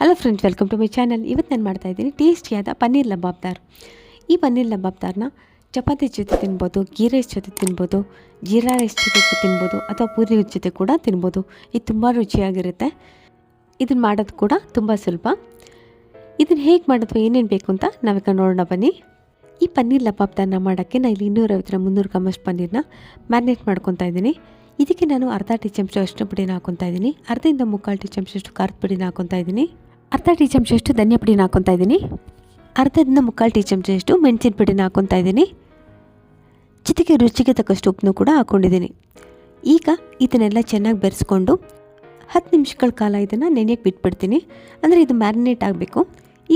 Hello friends welcome to my channel ಇವತ್ತು ನಾನು ಮಾಡ್ತಾ ಇದ್ದೀನಿ ಟೇಸ್ಟಿಯಾದ ಪನ್ನೀರ್ ಲಬಾಬ್ದಾರ್ ಈ ಪನ್ನೀರ್ ಲಬಾಬ್ದಾರ್ನ ಚಪಾತಿ ಜೊತೆ ತಿನ್ಬೋದು, ಗೀ ರೈಸ್ ಜೊತೆ ತಿನ್ಬೋದು, ಜೀರಾ ರೈಸ್ ಜೊತೆ ತಿನ್ಬೋದು ಅಥವಾ ಪೂರಿ ಜೊತೆ ಕೂಡ ತಿನ್ಬೋದು. ಇದು ತುಂಬ ರುಚಿಯಾಗಿರುತ್ತೆ. ಇದನ್ನು ಮಾಡೋದು ಕೂಡ ತುಂಬ ಸುಲಭ. ಇದನ್ನು ಹೇಗೆ ಮಾಡೋದು ಏನೇನು ಬೇಕು ಅಂತ ನಾವೀಗ ನೋಡೋಣ ಬನ್ನಿ. ಈ ಪನ್ನೀರ್ ಲಬಾಬ್ದಾರ್ನ ಮಾಡೋಕ್ಕೆ ನಾನು ಇಲ್ಲಿ ಇನ್ನೂರೈವತ್ತರ ಮುನ್ನೂರು ಗ್ರಾಮಷ್ಟು ಪನ್ನೀರ್ನ ಮ್ಯಾರಿನೇಟ್ ಮಾಡ್ಕೊತಾ ಇದ್ದೀನಿ. ಇದಕ್ಕೆ ನಾನು ಅರ್ಧ ಟೀ ಚಮಚ ಅಷ್ಟು ಪುಡಿನ ಹಾಕೊತಾ ಇದ್ದೀನಿ. ಅರ್ಧದಿಂದ ಮುಕ್ಕಾಲು ಟೀ ಚಮಚಷ್ಟು ಖಾರದ ಪುಡಿನ ಹಾಕೊತಾ ಇದ್ದೀನಿ. ಅರ್ಧ ಟೀ ಚಮಚಷ್ಟು ಧನಿಯಾ ಪುಡಿನ ಹಾಕೊತಾ ಇದ್ದೀನಿ. ಅರ್ಧದಿಂದ ಮುಕ್ಕಾಲು ಟೀ ಚಮಚಷ್ಟು ಮೆಣಸಿನ ಪುಡಿನ ಹಾಕೊತಾ ಇದ್ದೀನಿ. ಜೊತೆಗೆ ರುಚಿಗೆ ತಕ್ಕಷ್ಟು ಉಪ್ಪನ್ನು ಕೂಡ ಹಾಕ್ಕೊಂಡಿದ್ದೀನಿ ಈಗ ಇದನ್ನೆಲ್ಲ ಚೆನ್ನಾಗಿ ಬೆರೆಸ್ಕೊಂಡು ಹತ್ತು ನಿಮಿಷಗಳ ಕಾಲ ಇದನ್ನು ನೆನೆಯಕ್ಕೆ ಬಿಟ್ಬಿಡ್ತೀನಿ. ಅಂದರೆ ಇದು ಮ್ಯಾರಿನೇಟ್ ಆಗಬೇಕು.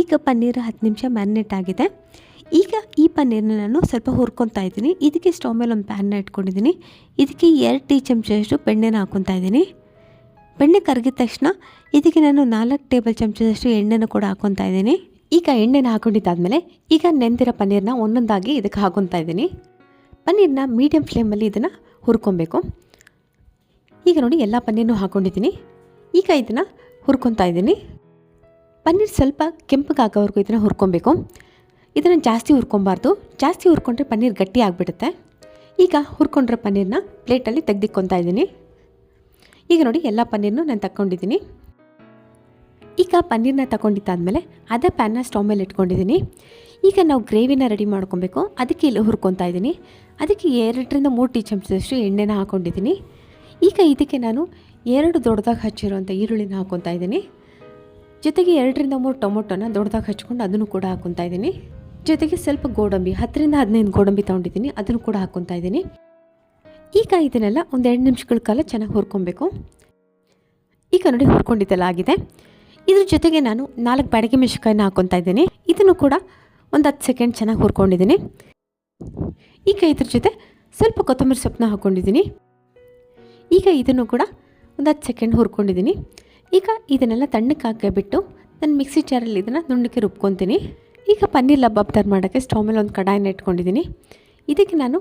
ಈಗ ಪನ್ನೀರ್ ಹತ್ತು ನಿಮಿಷ ಮ್ಯಾರಿನೇಟ್ ಆಗಿದೆ. ಈಗ ಈ ಪನ್ನೀರನ್ನ ನಾನು ಸ್ವಲ್ಪ ಹುರ್ಕೊತಾ ಇದ್ದೀನಿ. ಇದಕ್ಕೆ ಸ್ಟವ್ ಮೇಲೆ ಒಂದು ಪ್ಯಾನ್ನ ಇಟ್ಕೊಂಡಿದ್ದೀನಿ. ಇದಕ್ಕೆ ಎರಡು ಟೀ ಚಮಚದಷ್ಟು ಬೆಣ್ಣೆನ ಹಾಕ್ಕೊತಾ ಇದ್ದೀನಿ. ಬೆಣ್ಣೆ ಕರಗಿದ ತಕ್ಷಣ ಇದಕ್ಕೆ ನಾನು ನಾಲ್ಕು ಟೇಬಲ್ ಚಮಚದಷ್ಟು ಎಣ್ಣೆನ ಕೂಡ ಹಾಕೊತಾ ಇದ್ದೀನಿ. ಈಗ ಎಣ್ಣೆನ ಹಾಕೊಂಡಿದ್ದಾದಮೇಲೆ ಈಗ ನೆಂದಿರೋ ಪನ್ನೀರನ್ನ ಒಂದೊಂದಾಗಿ ಇದಕ್ಕೆ ಹಾಕೊತಾ ಇದ್ದೀನಿ. ಪನ್ನೀರನ್ನ ಮೀಡಿಯಮ್ ಫ್ಲೇಮಲ್ಲಿ ಇದನ್ನು ಹುರ್ಕೊಬೇಕು. ಈಗ ನೋಡಿ ಎಲ್ಲ ಪನ್ನೀರ್ನೂ ಹಾಕೊಂಡಿದ್ದೀನಿ. ಈಗ ಇದನ್ನು ಹುರ್ಕೊತಾ ಇದ್ದೀನಿ. ಪನ್ನೀರ್ ಸ್ವಲ್ಪ ಕೆಂಪಗಾಗೋವರೆಗೂ ಇದನ್ನು ಹುರ್ಕೊಬೇಕು. ಇದನ್ನು ಜಾಸ್ತಿ ಹುರ್ಕೊಬಾರ್ದು. ಜಾಸ್ತಿ ಹುರ್ಕೊಂಡ್ರೆ ಪನ್ನೀರ್ ಗಟ್ಟಿ ಆಗಿಬಿಡುತ್ತೆ. ಈಗ ಹುರ್ಕೊಂಡ್ರೆ ಪನ್ನೀರ್ನ ಪ್ಲೇಟಲ್ಲಿ ತೆಗೆದಿಕ್ಕೊತಾ ಇದ್ದೀನಿ. ಈಗ ನೋಡಿ ಎಲ್ಲ ಪನ್ನೀರ್ನು ನಾನು ತಗೊಂಡಿದ್ದೀನಿ ಈಗ ಪನ್ನೀರ್ನ ತಗೊಂಡಿದ್ದಾದಮೇಲೆ ಅದೇ ಪ್ಯಾನ್ನ ಸ್ಟವ್ ಮೇಲೆ ಇಟ್ಕೊಂಡಿದ್ದೀನಿ. ಈಗ ನಾವು ಗ್ರೇವಿನ ರೆಡಿ ಮಾಡ್ಕೊಬೇಕು. ಅದಕ್ಕೆ ಇಲ್ಲಿ ಹುರ್ಕೊತಾ ಇದ್ದೀನಿ. ಅದಕ್ಕೆ ಎರಡರಿಂದ ಮೂರು ಟೀ ಚಮಚದಷ್ಟು ಎಣ್ಣೆನ ಹಾಕ್ಕೊಂಡಿದ್ದೀನಿ ಈಗ ಇದಕ್ಕೆ ನಾನು ಎರಡು ದೊಡ್ಡದಾಗಿ ಹಚ್ಚಿರುವಂಥ ಈರುಳ್ಳಿನ ಹಾಕ್ಕೊತಾ ಇದ್ದೀನಿ. ಜೊತೆಗೆ ಎರಡರಿಂದ ಮೂರು ಟೊಮೊಟೊನ ದೊಡ್ಡದಾಗಿ ಹಚ್ಕೊಂಡು ಅದನ್ನು ಕೂಡ ಹಾಕ್ಕೊತಾ ಇದ್ದೀನಿ. ಜೊತೆಗೆ ಸ್ವಲ್ಪ ಗೋಡಂಬಿ, ಹತ್ತರಿಂದ ಹದಿನೈದು ಗೋಡಂಬಿ ತೊಗೊಂಡಿದ್ದೀನಿ. ಅದನ್ನು ಕೂಡ ಹಾಕ್ಕೊತಾ ಇದ್ದೀನಿ. ಈಗ ಇದನ್ನೆಲ್ಲ ಒಂದು ಎರಡು ನಿಮಿಷಗಳ ಕಾಲ ಚೆನ್ನಾಗಿ ಹುರ್ಕೊಬೇಕು. ಈಗ ನೋಡಿ ಹುರ್ಕೊಂಡಿದ್ದೆಲ್ಲ ಆಗಿದೆ ಇದ್ರ ಜೊತೆಗೆ ನಾನು ನಾಲ್ಕು ಬಾಡಿಗೆ ಮೆಣಸಿನ್ಕಾಯಿನ ಹಾಕ್ಕೊತಾ ಇದ್ದೀನಿ. ಇದನ್ನು ಕೂಡ ಒಂದು ಹತ್ತು ಸೆಕೆಂಡ್ ಚೆನ್ನಾಗಿ ಹುರ್ಕೊಂಡಿದ್ದೀನಿ. ಈಗ ಇದ್ರ ಜೊತೆ ಸ್ವಲ್ಪ ಕೊತ್ತಂಬರಿ ಸೊಪ್ಪನ್ನ ಹಾಕ್ಕೊಂಡಿದ್ದೀನಿ ಈಗ ಇದನ್ನು ಕೂಡ ಒಂದು ಹತ್ತು ಸೆಕೆಂಡ್ ಹುರ್ಕೊಂಡಿದ್ದೀನಿ. ಈಗ ಇದನ್ನೆಲ್ಲ ತಣ್ಣಕ್ಕೆ ಹಾಕಿಬಿಟ್ಟು ನಾನು ಮಿಕ್ಸಿ ಚಾರಲ್ಲಿ ಇದನ್ನು ನುಣ್ಣಕ್ಕೆ ರುಬ್ಕೊತೀನಿ. ಈಗ ಪನ್ನೀರ್ ಲಬ್ಬಾಬ್ದಾರ್ ಮಾಡೋಕ್ಕೆ ಸ್ಟವ್ ಮೇಲೆ ಒಂದು ಕಡಾಯನ್ನ ಇಟ್ಕೊಂಡಿದ್ದೀನಿ. ಇದಕ್ಕೆ ನಾನು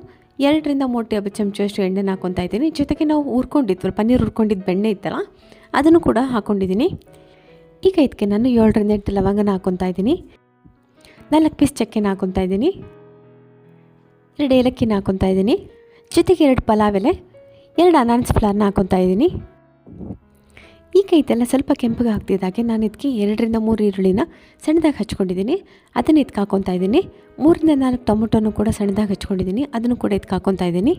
ಎರಡರಿಂದ ಮೂರು ಟೇಬಲ್ ಚಮಚಷ್ಟು ಎಣ್ಣೆನ ಹಾಕ್ಕೊತಾ ಇದ್ದೀನಿ. ಜೊತೆಗೆ ನಾವು ಹುರ್ಕೊಂಡಿದ್ವಲ್ಲ ಪನ್ನೀರ್ ಹುರ್ಕೊಂಡಿದ್ದು ಬೆಣ್ಣೆ ಇತ್ತಲ್ಲ, ಅದನ್ನು ಕೂಡ ಹಾಕ್ಕೊಂಡಿದ್ದೀನಿ ಈಗ ಇದಕ್ಕೆ ನಾನು ಏಳರಿಂದ ಎಂಟು ಲವಂಗನ ಹಾಕ್ಕೊತಾ ಇದ್ದೀನಿ. ನಾಲ್ಕು ಪೀಸ್ ಚಕ್ಕೆನ ಹಾಕೊತಾ ಇದ್ದೀನಿ. ಎರಡು ಏಲಕ್ಕಿನ ಹಾಕೊತಾ ಇದ್ದೀನಿ. ಜೊತೆಗೆ ಎರಡು ಪಲಾವ್ ಎಲೆ, ಎರಡು ಅನಾನಸ್ ಫ್ಲವರ್ನ ಹಾಕ್ಕೊತಾ ಇದ್ದೀನಿ. ಈಗ ಇದೆಲ್ಲ ಸ್ವಲ್ಪ ಕೆಂಪಗೆ ಹಾಕ್ತಿದ್ದಾಗೆ ನಾನು ಇದಕ್ಕೆ ಎರಡರಿಂದ ಮೂರು ಈರುಳ್ಳಿನ ಸಣ್ಣದಾಗಿ ಹಚ್ಕೊಂಡಿದ್ದೀನಿ. ಅದನ್ನು ಇದಕ್ಕೆ ಹಾಕ್ಕೊತಾ ಇದ್ದೀನಿ. ಮೂರಿಂದ ನಾಲ್ಕು ಟೊಮೊಟೊನು ಕೂಡ ಸಣ್ಣದಾಗಿ ಹಚ್ಕೊಂಡಿದ್ದೀನಿ. ಅದನ್ನು ಕೂಡ ಇದಕ್ಕೆ ಹಾಕ್ಕೊತಾ ಇದ್ದೀನಿ.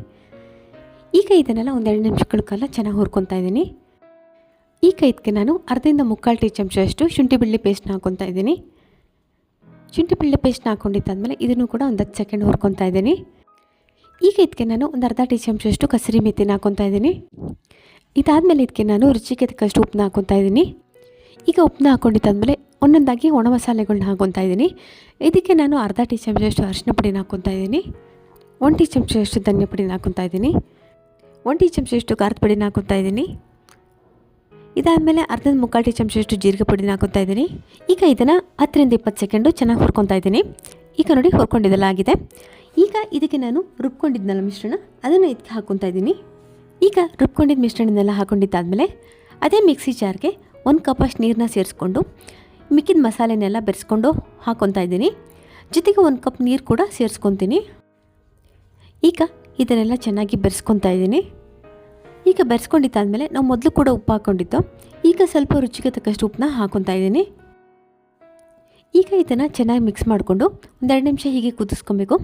ಈಗ ಇದನ್ನೆಲ್ಲ ಒಂದೆರಡು ನಿಮಿಷಗಳ ಕಾಲ ಚೆನ್ನಾಗಿ ಹುರ್ಕೊತಾ ಇದ್ದೀನಿ. ಈ ಇದಕ್ಕೆ ನಾನು ಅರ್ಧದಿಂದ ಮುಕ್ಕಾಲು ಟೀ ಚಮಚಷ್ಟು ಶುಂಠಿ ಬೆಳ್ಳಿ ಪೇಸ್ಟ್ನ ಹಾಕ್ಕೊತಾ ಇದ್ದೀನಿ. ಶುಂಠಿ ಬೆಳ್ಳಿ ಪೇಸ್ಟ್ನ ಹಾಕೊಂಡಿದ್ದಾದ್ಮೇಲೆ ಇದನ್ನು ಕೂಡ ಒಂದು ಹತ್ತು ಸೆಕೆಂಡ್ ಹುರ್ಕೊತಾ ಇದ್ದೀನಿ. ಈ ಇದಕ್ಕೆ ನಾನು ಒಂದು ಅರ್ಧ ಟೀ ಚಮಚಷ್ಟು ಕಸರಿ ಮೆತ್ತಿನ ಹಾಕೊತಾ ಇದ್ದೀನಿ. ಇದಾದಮೇಲೆ ಇದಕ್ಕೆ ನಾನು ರುಚಿಗೆ ತಕ್ಕಷ್ಟು ಉಪ್ಪನ್ನ ಹಾಕ್ಕೊತಾ ಇದ್ದೀನಿ. ಈಗ ಉಪ್ಪನ್ನ ಹಾಕ್ಕೊಂಡಿದ್ದಾದಮೇಲೆ ಒಂದೊಂದಾಗಿ ಒಣ ಮಸಾಲೆಗಳನ್ನ ಹಾಕ್ಕೊತಾ ಇದ್ದೀನಿ. ಇದಕ್ಕೆ ನಾನು ಅರ್ಧ ಟೀ ಚಮಚದಷ್ಟು ಅರಿಶಿನ ಪುಡಿನ ಹಾಕ್ಕೊತಾ ಇದ್ದೀನಿ. ಒಂದು ಟೀ ಚಮಚದಷ್ಟು ಧನ್ಯ ಪುಡಿನ ಹಾಕ್ಕೊತಾ ಇದ್ದೀನಿ. ಒಂದು ಟೀ ಚಮಚದಷ್ಟು ಖಾರದ ಪುಡಿನ ಹಾಕ್ಕೊತಾ ಇದ್ದೀನಿ. ಇದಾದಮೇಲೆ ಅರ್ಧದ ಮುಕ್ಕಾಲು ಟೀ ಚಮಚದಷ್ಟು ಜೀರಿಗೆ ಪುಡಿನ ಹಾಕ್ಕೊತಾ ಇದ್ದೀನಿ. ಈಗ ಇದನ್ನು ಹತ್ತರಿಂದ ಇಪ್ಪತ್ತು ಸೆಕೆಂಡು ಚೆನ್ನಾಗಿ ಹುರ್ಕೊತಾ ಇದ್ದೀನಿ. ಈಗ ನೋಡಿ ಹುರ್ಕೊಂಡಿದ್ದೆಲ್ಲ ಆಗಿದೆ. ಈಗ ಇದಕ್ಕೆ ನಾನು ರುಬ್ಕೊಂಡಿದ್ದೆನಲ್ಲ ಮಿಶ್ರಣ, ಅದನ್ನು ಇದಕ್ಕೆ ಹಾಕ್ಕೊತಾ ಇದ್ದೀನಿ. ಈಗ ರುಬ್ಕೊಂಡಿದ್ದ ಮಿಶ್ರಣನೆಲ್ಲ ಹಾಕೊಂಡಿದ್ದಾದಮೇಲೆ ಅದೇ ಮಿಕ್ಸಿ ಜಾರ್ಗೆ ಒಂದು ಕಪ್ಪಷ್ಟು ನೀರನ್ನ ಸೇರಿಸ್ಕೊಂಡು ಮಿಕ್ಕಿದ ಮಸಾಲೆನೆಲ್ಲ ಬೆರೆಸ್ಕೊಂಡು ಹಾಕೊತಾ ಇದ್ದೀನಿ. ಜೊತೆಗೆ ಒಂದು ಕಪ್ ನೀರು ಕೂಡ ಸೇರಿಸ್ಕೊತೀನಿ. ಈಗ ಇದನ್ನೆಲ್ಲ ಚೆನ್ನಾಗಿ ಬೆರೆಸ್ಕೊತಾ ಇದ್ದೀನಿ. ಈಗ ಬೆರೆಸ್ಕೊಂಡಿದ್ದಾದಮೇಲೆ ನಾವು ಮೊದಲು ಕೂಡ ಉಪ್ಪು ಹಾಕ್ಕೊಂಡಿದ್ದು. ಈಗ ಸ್ವಲ್ಪ ರುಚಿಗೆ ತಕ್ಕಷ್ಟು ಉಪ್ಪನ್ನ ಹಾಕೊತಾ ಇದ್ದೀನಿ. ಈಗ ಇದನ್ನು ಚೆನ್ನಾಗಿ ಮಿಕ್ಸ್ ಮಾಡಿಕೊಂಡು ಒಂದೆರಡು ನಿಮಿಷ ಹೀಗೆ ಕುದಿಸ್ಕೊಬೇಕು.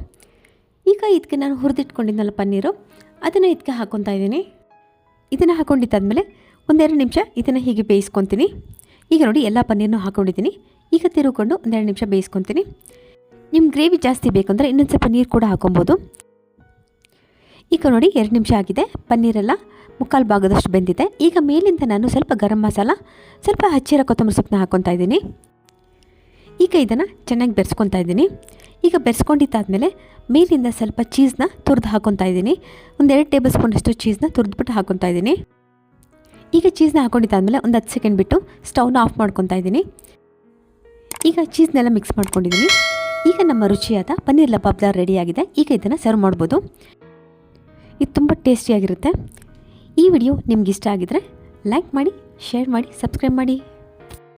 ಈಗ ಇದಕ್ಕೆ ನಾನು ಹುರಿದಿಟ್ಕೊಂಡಿದ್ದೆನಲ್ಲ ಪನ್ನೀರು. ಅದನ್ನು ಇದಕ್ಕೆ ಹಾಕ್ಕೊತಾ ಇದ್ದೀನಿ. ಇದನ್ನು ಹಾಕ್ಕೊಂಡಿದ್ದಾದಮೇಲೆ ಒಂದೆರಡು ನಿಮಿಷ ಇದನ್ನು ಹೀಗೆ ಬೇಯಿಸ್ಕೊತೀನಿ. ಈಗ ನೋಡಿ ಎಲ್ಲ ಪನ್ನೀರನ್ನು ಹಾಕೊಂಡಿದ್ದೀನಿ. ಈಗ ತಿರುಗಿಕೊಂಡು ಒಂದೆರಡು ನಿಮಿಷ ಬೇಯಿಸ್ಕೊತೀನಿ. ನಿಮ್ಮ ಗ್ರೇವಿ ಜಾಸ್ತಿ ಬೇಕಂದರೆ ಇನ್ನೊಂದು ಸ್ವಲ್ಪ ನೀರು ಕೂಡ ಹಾಕೊಬೋದು. ಈಗ ನೋಡಿ ಎರಡು ನಿಮಿಷ ಆಗಿದೆ. ಪನ್ನೀರೆಲ್ಲ ಮುಕ್ಕಾಲು ಭಾಗದಷ್ಟು ಬೆಂದಿದೆ. ಈಗ ಮೇಲಿಂದ ನಾನು ಸ್ವಲ್ಪ ಗರಂ ಮಸಾಲ, ಸ್ವಲ್ಪ ಹಚ್ಚಿರೋ ಕೊತ್ತಂಬರಿ ಸೊಪ್ಪನ್ನ ಹಾಕ್ಕೊತಾ ಇದ್ದೀನಿ. ಈಗ ಇದನ್ನು ಚೆನ್ನಾಗಿ ಬೆರೆಸ್ಕೊತಾ ಇದ್ದೀನಿ. ಈಗ ಬೆರೆಸ್ಕೊಂಡಿದ್ದಾದಮೇಲೆ ಮೇಲಿಂದ ಸ್ವಲ್ಪ ಚೀಸ್ನ ತುರಿದು ಹಾಕೊತಾ ಇದ್ದೀನಿ. ಒಂದೆರಡು ಟೇಬಲ್ ಸ್ಪೂನಷ್ಟು ಚೀಸ್ನ ತುರಿದ್ಬಿಟ್ಟು ಹಾಕೊತಾ ಇದ್ದೀನಿ. ಈಗ ಚೀಸ್ನ ಹಾಕೊಂಡಿದ್ದಾದಮೇಲೆ ಒಂದು ಹತ್ತು ಸೆಕೆಂಡ್ ಬಿಟ್ಟು ಸ್ಟವ್ನ ಆಫ್ ಮಾಡ್ಕೊತಾ ಇದ್ದೀನಿ. ಈಗ ಚೀಸ್ನೆಲ್ಲ ಮಿಕ್ಸ್ ಮಾಡ್ಕೊಂಡಿದ್ದೀನಿ. ಈಗ ನಮ್ಮ ರುಚಿಯಾದ ಪನ್ನೀರ್ ಲಬಾಬ್ದಾರ್ ರೆಡಿಯಾಗಿದೆ. ಈಗ ಇದನ್ನು ಸರ್ವ್ ಮಾಡ್ಬೋದು. ಇದು ತುಂಬ ಟೇಸ್ಟಿಯಾಗಿರುತ್ತೆ. ಈ ವಿಡಿಯೋ ನಿಮ್ಗೆ ಇಷ್ಟ ಆಗಿದರೆ ಲೈಕ್ ಮಾಡಿ, ಶೇರ್ ಮಾಡಿ, ಸಬ್ಸ್ಕ್ರೈಬ್ ಮಾಡಿ.